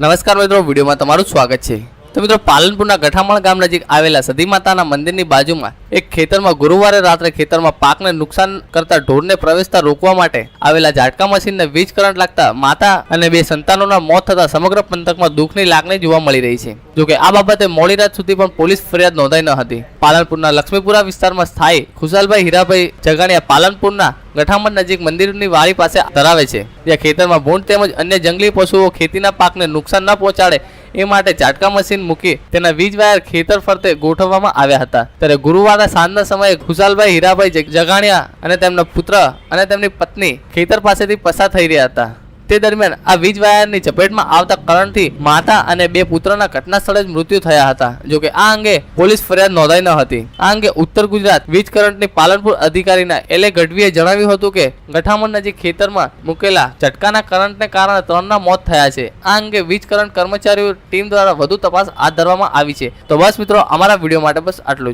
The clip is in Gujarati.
નમસ્કાર મિત્રો વિડીયોમાં તમારું સ્વાગત છે. તો મિત્રો પાલનપુરના ગઠામણ ગામ નજીક આવેલા સતી માતાના મંદિરની બાજુમાં એક ખેતરમાં ગુરુવારે રાત્રે ખેતરમાં પાકને નુકસાન કરતા ઢોરને પ્રવેશતા રોકવા માટે આવેલા ઝાટકા મશીનને વીજ કરંટ લાગતા માતા અને બે સંતાનોના મોત થતા સમગ્ર પંથકમાં દુઃખની લાગણી જોવા મળી રહી છે. જોકે આ બાબતે મોડી રાત સુધી પણ પોલીસ ફરિયાદ નોંધાઈ ન હતી. પાલનપુરના લક્ષ્મીપુરા વિસ્તારમાં સ્થાયી ખુશાલભાઈ હીરાભાઈ જગાણીયા પાલનપુરના ગઠામણ નજીક મંદિરની વાડી પાસે ધરાવે છે. જ્યાં ખેતરમાં ભૂંડ તેમજ અન્ય જંગલી પશુઓ ખેતીના પાકને નુકસાન ન પહોંચાડે એ માટે ઝાટકા મશીન મૂકી તેના વીજ વાયર ખેતર ફરતે ગોઠવવામાં આવ્યા હતા. ત્યારે ગુરુવારે સાંજના સમયે ખુશાલભાઈ હીરાભાઈ જગાણીયા અને તેમના પુત્ર અને તેમની પત્ની ખેતર પાસેથી પસાર થઈ રહ્યા હતા. તે દરમિયાન આ વીજ વાયરની ચપેટમાં આવતા કરંટથી માતા અને બે પુત્રના ઘટના સ્થળે જ મૃત્યુ થયા હતા. જોકે આ અંગે પોલીસ ફરિયાદ નોંધાઈ ન હતી. આ અંગે ઉત્તર ગુજરાત વીજ કરંટની પાલનપુર અધિકારીના એલે. ગઢવીએ જણાવ્યું હતું કે, ગઠામણ નજીક ખેતરમાં મૂકેલા ઝટકાના કરંટને કારણે ત્રણના મોત થયા છે. આ અંગે વીજ કરંટ કર્મચારીઓ ટીમ દ્વારા વધુ તપાસ હાથ ધરવામાં આવી છે. તો બસ મિત્રો, અમારા વીડિયો માટે બસ આટલું જ.